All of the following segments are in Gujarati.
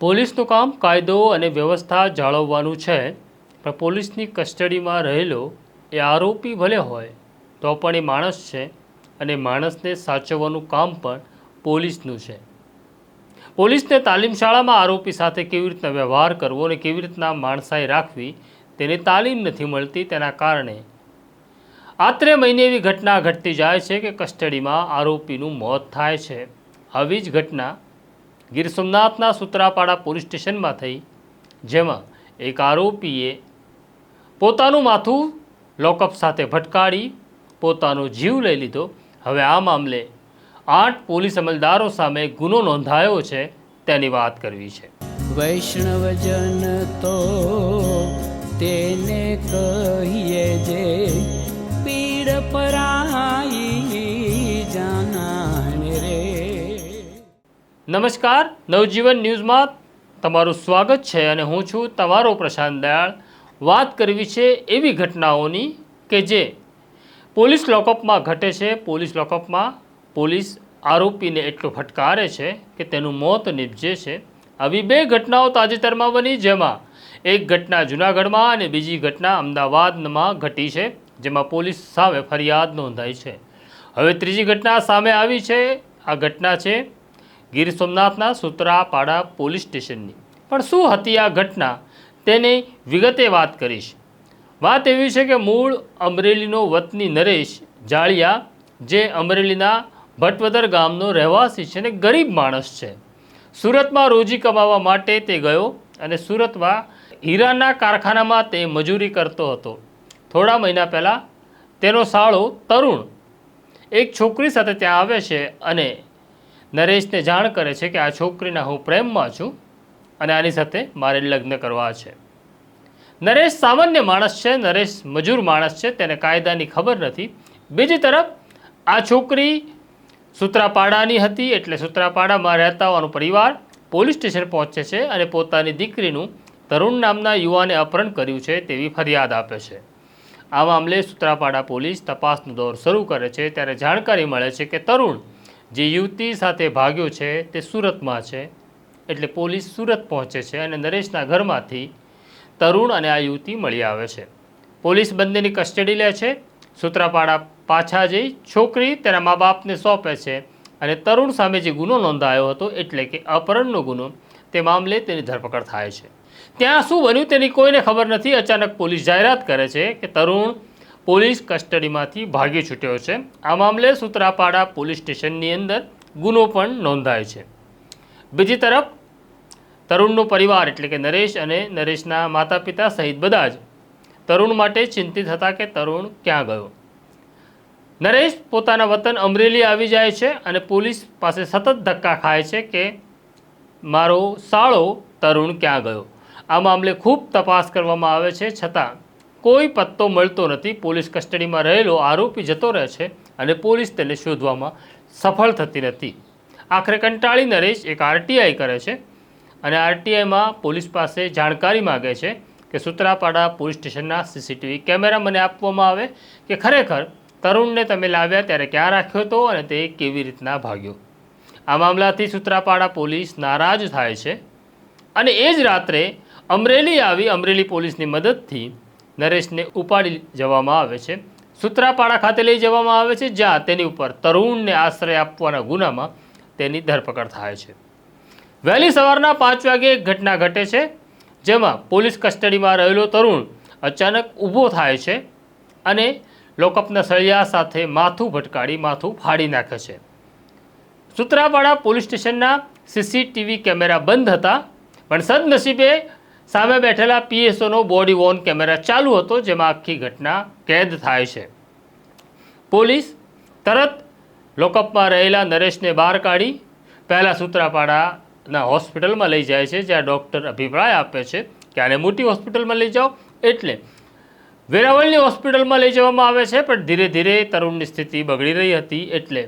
પોલીસનું કામ કાયદો અને વ્યવસ્થા જાળવવાનું છે. પણ પોલીસની કસ્ટડીમાં રહેલો એ આરોપી ભલે હોય, તો પણ એ માણસ છે અને માણસને સાચવવાનું કામ પણ પોલીસનું છે. પોલીસને તાલીમ શાળામાં આરોપી સાથે કેવી રીતના વ્યવહાર કરવો અને કેવી રીતના માણસાઈ રાખવી, તેની તાલીમ નથી મળતી તેના કારણે. આત્રે મહિને એવી ઘટના ઘટતી જાય છે કે કસ્ટડીમાં આરોપીનું મોત થાય છે. આવી જ ઘટના ગીર સોમનાથના સુત્રાપાડા પોલીસ સ્ટેશનમાં થઈ, જેમાં એક આરોપીએ પોતાનું માથું લોકઅપ સાથે ભટકાડી, પોતાનો જીવ લઈ લીધો. હવે આ મામલે આઠ પોલીસ અમલદારો સામે ગુનો નોંધાયો છે, તેની વાત કરવી છે. વૈષ્ણવજન તો તેને કહીએ જે પીડ પરાઈ નમસ્કાર, નવજીવન ન્યૂઝમાં તમારું સ્વાગત છે અને હું છું તમારો પ્રશાંત દયાળ. વાત કરવી છે એવી ઘટનાઓની કે જે પોલીસ લોકઅપમાં ઘટે છે. પોલીસ લોકઅપમાં પોલીસ આરોપીને એટલું ફટકારે છે કે તેનું મોત નીપજે છે. આવી બે ઘટનાઓ તાજેતરમાં બની, જેમાં એક ઘટના જૂનાગઢમાં અને બીજી ઘટના અમદાવાદમાં ઘટી છે, જેમાં પોલીસ સામે ફરિયાદ નોંધાઈ છે. હવે ત્રીજી ઘટના સામે આવી છે. આ ઘટના છે ગીર સોમનાથના સુત્રાપાડા પોલીસ સ્ટેશનની. પણ શું હતી આ ઘટના? તેની વિગતે વાત કરીશ. વાત એવી છે કે મૂળ અમરેલીનો વતની નરેશ જાળિયા, જે અમરેલીના ભટવદર ગામનો રહેવાસી છે અને ગરીબ માણસ છે. સુરતમાં રોજી કમાવા માટે તે ગયો અને સુરતમાં હીરાના કારખાનામાં તે મજૂરી કરતો હતો. થોડા મહિના પહેલાં તેનો સાળો તરુણ, એક છોકરી સાથે ત્યાં આવે છે અને નરેશને જાણ કરે છે કે આ છોકરીના હું પ્રેમમાં છું અને આની સાથે મારે લગ્ન કરવા છે. નરેશ સામાન્ય માણસ છે, નરેશ મજૂર માણસ છે, તેને કાયદાની ખબર નથી. બીજી તરફ, આ છોકરી સૂત્રાપાડાની હતી એટલે સૂત્રાપાડામાં રહેતા હોવાનો પરિવાર પોલીસ સ્ટેશન પહોંચે છે અને પોતાની દીકરીનું તરુણ નામના યુવાને અપહરણ કર્યું છે તેવી ફરિયાદ આપે છે. આ મામલે સૂત્રાપાડા પોલીસ તપાસનો દોર શરૂ કરે છે. ત્યારે જાણકારી મળે છે કે તરુણ જે યુવતી સાથે ભાગ્યો છે તે સુરતમાં છે. એટલે પોલીસ સુરત પહોંચે છે અને નરેશના ઘરમાંથી તરુણ અને આ યુવતી મળી આવે છે. પોલીસ બંનેની કસ્ટડી લે છે. સૂત્રાપાડા પાછા જઈ છોકરી તેના મા બાપને સોંપે છે અને તરુણ સામે જે ગુનો નોંધાયો હતો, એટલે કે અપહરણનો ગુનો, તે મામલે તેની ધરપકડ થાય છે. ત્યાં શું બન્યું તેની કોઈને ખબર નથી. અચાનક પોલીસ જાહેરાત કરે છે કે તરુણ પોલીસ કસ્ટડીમાંથી ભાગી છૂટ્યો છે. આ મામલે સુત્રાપાડા પોલીસ સ્ટેશનની અંદર ગુનો પણ નોંધાય છે. બીજી તરફ, તરુણનો પરિવાર એટલે કે નરેશ અને નરેશના માતા પિતા સહિત બધા જ તરુણ માટે ચિંતિત હતા કે તરુણ ક્યાં ગયો. નરેશ પોતાના વતન અમરેલી આવી જાય છે અને પોલીસ પાસે સતત ધક્કા ખાય છે કે મારો સાળો તરુણ ક્યાં ગયો. આ મામલે ખૂબ તપાસ કરવામાં આવે છે. છતાં કોઈ પત્તો મળતો નથી, પોલીસ કસ્ટડીમાં રહેલો આરોપી જતો રહે છે અને પોલીસ તેને શોધવામાં સફળ થતી નથી. આખરે કંટાળી નરેશ એક આરટીઆઈ કરે છે અને આરટીઆઈમાં પોલીસ પાસે જાણકારી માગે છે કે સુત્રાપાડા પોલીસ સ્ટેશનના સીસીટીવી કેમેરા મને આપવામાં આવે કે ખરેખર તરુણને તમે લાવ્યા ત્યારે ક્યાં રાખ્યો હતો અને તે કેવી રીતના ભાગ્યો? આ મામલાથી સુત્રાપાડા પોલીસ નારાજ થાય છે અને એ જ રાત્રે અમરેલી આવી અમરેલી પોલીસની મદદથી નરેશને ઉપાડી જવામાં આવે છે. સૂત્રાપાડા ખાતે લઈ જવામાં આવે છે, જ્યાં તેની ઉપર તરુણને આશ્રય આપવાના ગુનામાં તેની ધરપકડ થાય છે. વહેલી સવારના પાંચ વાગે એક ઘટના ઘટે છે, જેમાં પોલીસ કસ્ટડીમાં રહેલો તરુણ અચાનક ઊભો થાય છે અને લોકઅપના સળિયા સાથે માથું ભટકાડી માથું ફાડી નાખે છે. સૂત્રાપાડા પોલીસ સ્ટેશનના સીસીટીવી કેમેરા બંધ હતા, પણ સદનસીબે સામે બેઠેલા પીએસઓનો બોડી વોર્ન કેમેરા ચાલુ હતો, જેમાં આખી ઘટના કેદ થાય છે. પોલીસ તરત લોકઅપમાં રહેલા નરેશને બહાર કાઢી, પહેલાં સૂત્રાપાડાના હોસ્પિટલમાં લઈ જાય છે, જ્યાં ડૉક્ટર અભિપ્રાય આપે છે કે આને મોટી હોસ્પિટલમાં લઈ જાઓ. એટલે વેરાવળની હોસ્પિટલમાં લઈ જવામાં આવે છે, પણ ધીરે ધીરે તરુણની સ્થિતિ બગડી રહી હતી. એટલે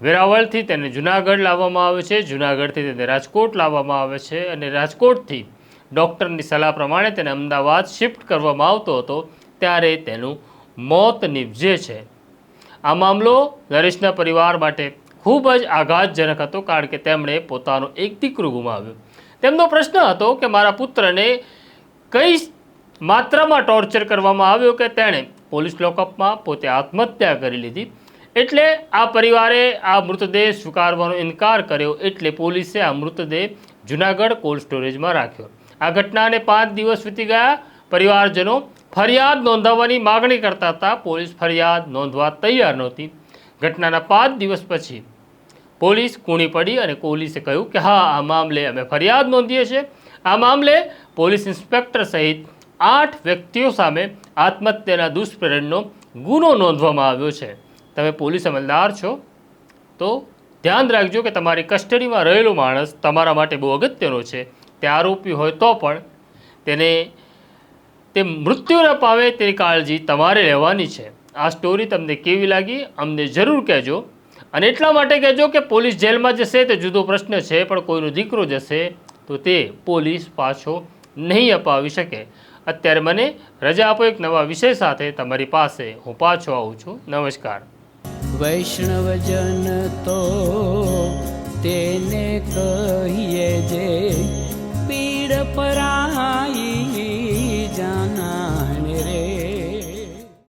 વેરાવળથી તેને જુનાગઢ લાવવામાં આવે છે, જુનાગઢથી તેને રાજકોટ લાવવામાં આવે છે અને રાજકોટથી ડૉક્ટરની સલાહ પ્રમાણે તેને અમદાવાદ શિફ્ટ કરવામાં આવતો હતો, ત્યારે તેનું મોત નીપજે છે. આ મામલો નરેશના પરિવાર માટે ખૂબ જ આઘાતજનક હતો, કારણ કે તેમણે પોતાનો એક દીકરો ગુમાવ્યો. તેમનો પ્રશ્ન હતો કે મારા પુત્રને કઈ માત્રામાં ટોર્ચર કરવામાં આવ્યો કે તેણે પોલીસ લોકઅપમાં પોતે આત્મહત્યા કરી લીધી? એટલે આ પરિવારે આ મૃતદેહ સ્વીકારવાનો ઇનકાર કર્યો, એટલે પોલીસે આ મૃતદેહ જુનાગઢ કોલ્ડ સ્ટોરેજમાં રાખ્યો. આ ઘટનાને પાંચ દિવસ વીતી ગયા. પરિવારજનો ફરિયાદ નોંધાવવાની માગણી કરતા હતા. પોલીસ ફરિયાદ નોંધવા તૈયાર નહોતી. ઘટનાના પાંચ દિવસ પછી પોલીસ કૂણી પડી અને પોલીસે કહ્યું કે, હા, આ મામલે અમે ફરિયાદ નોંધીએ છીએ. આ મામલે પોલીસ ઇન્સ્પેક્ટર સહિત આઠ વ્યક્તિઓ સામે આત્મહત્યાના દુષ્પ્રેરણનો ગુનો નોંધવામાં આવ્યો છે. તમે પોલીસ અમલદાર છો, તો ધ્યાન રાખજો કે તમારી કસ્ટડીમાં રહેલો માણસ તમારા માટે બહુ અગત્યનો છે. તે આરોપી હોય તો પણ તેને તે મૃત્યુ ન પાવે તેની કાળજી તમારે લેવાની છે. આ સ્ટોરી તમને કેવી લાગી? અમને જરૂર કહેજો. અને એટલા માટે કહેજો કે પોલીસ જેલમાં જશે તે જુદો પ્રશ્ન છે, પણ કોઈનો દીકરો જશે તો તે પોલીસ પાછો નહીં અપાવી શકે. અત્યારે મને રજા આપો એક નવા વિષય સાથે. તમારી પાસે હું પાછો આવું છું. નમસ્કાર. વૈષ્ણવજન તો તેને કહીએ જે પીડ પરાઈ જાના